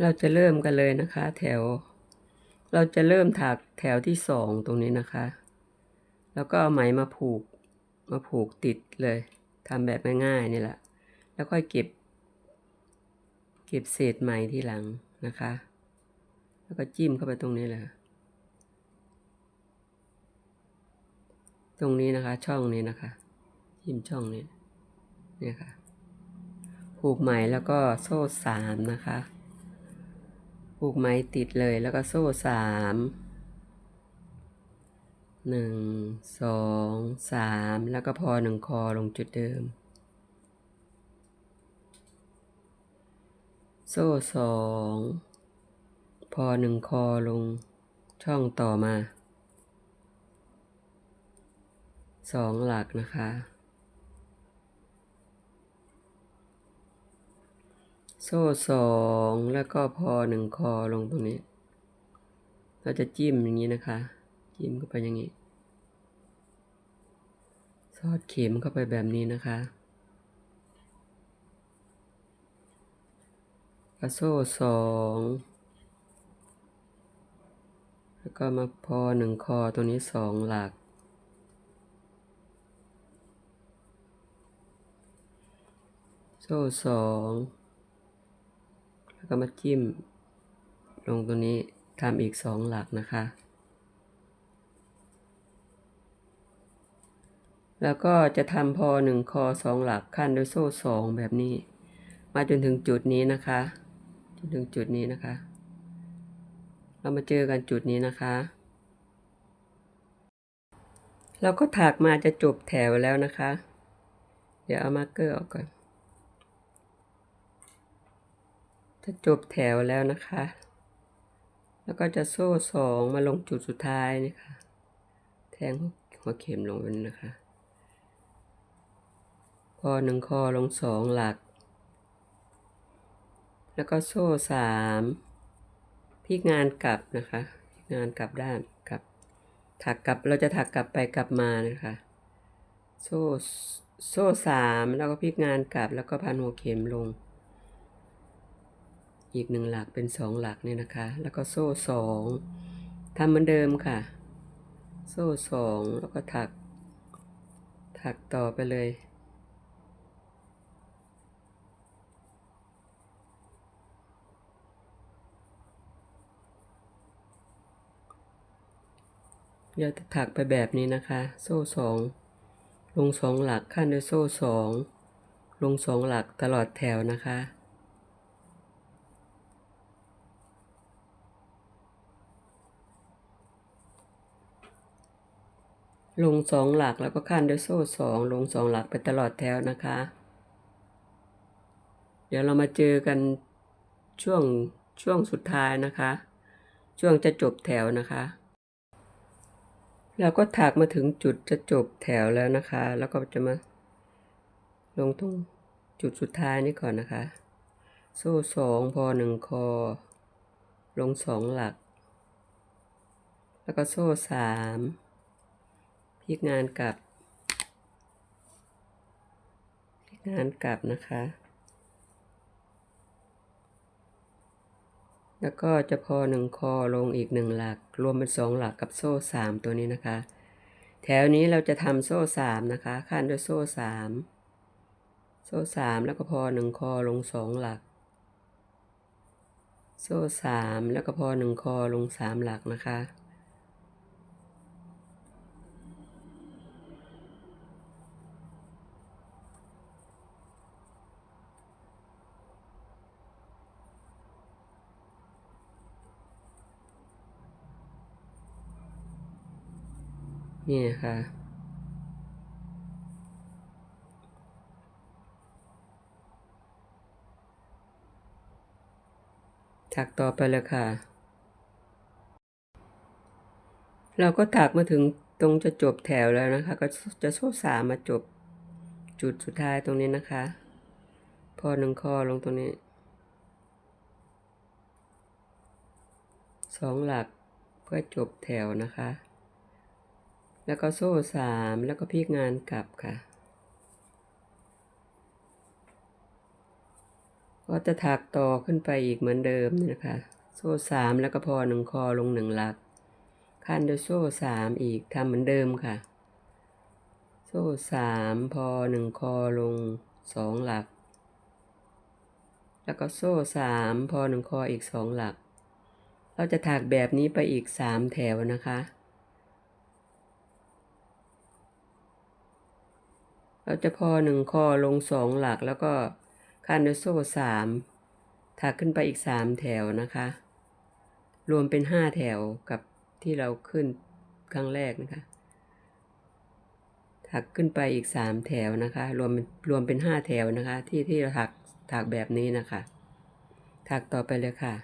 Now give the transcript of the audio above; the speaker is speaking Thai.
เราจะเริ่มกันเลยนะคะ แถว เราจะเริ่มถักแถวที่สองตรงนี้นะคะ แล้วก็เอาไหมมาผูกมาผูกติดเลยทำแบบง่ายๆนี่แหละ แล้วค่อยเก็บ เก็บเศษไหมที่หลังนะคะ แล้วก็จิ้มเข้าไปตรงนี้เลยตรงนี้นะคะ ช่องนี้นะคะ จิ้มช่องนี้เนี่ยค่ะ ผูกไหมแล้วก็โซ่สามนะคะ ผูกไหมติดเลยแล้วก็โซ่สามหนึ่งสองสามแล้วก็พอหนึ่งคอลงจุดเดิม โซ่สองพอหนึ่งคอลงช่องต่อมาสองหลักนะคะ โซ่สองแล้วก็พอหนึ่งคอลงตรงนี้ เราจะจิ้มอย่างนี้นะคะ จิ้มเข้าไปอย่างนี้ สอดเข็มเข้าไปแบบนี้นะคะกระโซ่สองแล้วก็มาพอหนึ่งคอตรงนี้สองหลัก โซ่สอง แล้วก็มาจิ้ม ลงตรงนี้ทำอีกสองหลักนะคะ แล้วก็จะทำพอหนึ่งคอสองหลักขั้นด้วยโซ่สองแบบนี้ มาจนถึงจุดนี้นะคะ จนถึงจุดนี้นะคะ เรามาเจอกันจุดนี้นะคะเราก็ถักมาจะจบแถวแล้วนะคะ เดี๋ยวเอามาร์กเกอร์ออกก่อน จะจบแถวแล้วนะคะ แล้วก็จะโซ่สองมาลงจุดสุดท้ายนี่ค่ะแทงหัวเข็มลงไปนะคะพอหนึ่งคอลงสองหลัก แล้วก็โซ่สามพลิกงานกลับนะคะพลิกงานกลับด้านกลับ ถักกลับเราจะถักกลับไปกลับมานะคะ โซ่โซ่สามแล้วก็พลิกงานกลับแล้วก็พันหัวเข็มลง อีกหนึ่งหลักเป็นสองหลักเนี่ยนะคะ แล้วก็โซ่สองทำเหมือนเดิมค่ะ โซ่สองแล้วก็ถัก ถักต่อไปเลย เดี๋ยวจะถักไปแบบนี้นะคะ โซ่สองลงสองหลักขั้นด้วยโซ่สองลงสองหลักตลอดแถวนะคะ ลงสองหลักแล้วก็ขั้นด้วยโซ่สองลงสองหลักไปตลอดแถวนะคะ เดี๋ยวเรามาเจอกันช่วงช่วงสุดท้ายนะคะ ช่วงจะจบแถวนะคะเราก็ถักมาถึงจุดจะจบแถวแล้วนะคะ แล้วก็จะมาลงตรงจุดสุดท้ายนี้ก่อนนะคะ โซ่สองพอหนึ่งคอ ลงสองหลัก แล้วก็โซ่สาม พลิกงานกลับพลิกงานกลับนะคะ แล้วก็จะพอหนึ่งคอลงอีกหนึ่งหลัก รวมเป็นสองหลักกับโซ่สามตัวนี้นะคะ แถวนี้เราจะทำโซ่สามนะคะขั้นด้วยโซ่สามโซ่สามแล้วก็พอหนึ่งคอลงสองหลัก โซ่สามแล้วก็พอหนึ่งคอลงสามหลักนะคะ นี่ค่ะ ถักต่อไปเลยค่ะ เราก็ถักมาถึงตรงจะจบแถวแล้วนะคะ ก็จะโซ่สามมาจบจุดสุดท้ายตรงนี้นะคะ พอหนึ่งคอลงตรงนี้สองหลักเพื่อจบแถวนะคะ แล้วก็โซ่สามแล้วก็พลิกงานกลับค่ะ ก็จะถักต่อขึ้นไปอีกเหมือนเดิมนี่นะคะ โซ่สามแล้วก็พอหนึ่งคอลงหนึ่งหลัก ขั้นด้วยโซ่สามอีกทำเหมือนเดิมค่ะ โซ่สามพอหนึ่งคอลงสองหลัก แล้วก็โซ่สามพอหนึ่งคออีกสองหลัก เราจะถักแบบนี้ไปอีกสามแถวนะคะ เราจะพอหนึ่งคอลงสองหลักแล้วก็ขั้นด้วยโซ่สามถักขึ้นไปอีกสามแถวนะคะ รวมเป็นห้าแถวกับที่เราขึ้นครั้งแรกนะคะ ถักขึ้นไปอีกสามแถวนะคะ รวมรวมเป็นห้าแถวนะคะ ที่ที่เราถักถักแบบนี้นะคะ ถักต่อไปเลยค่ะ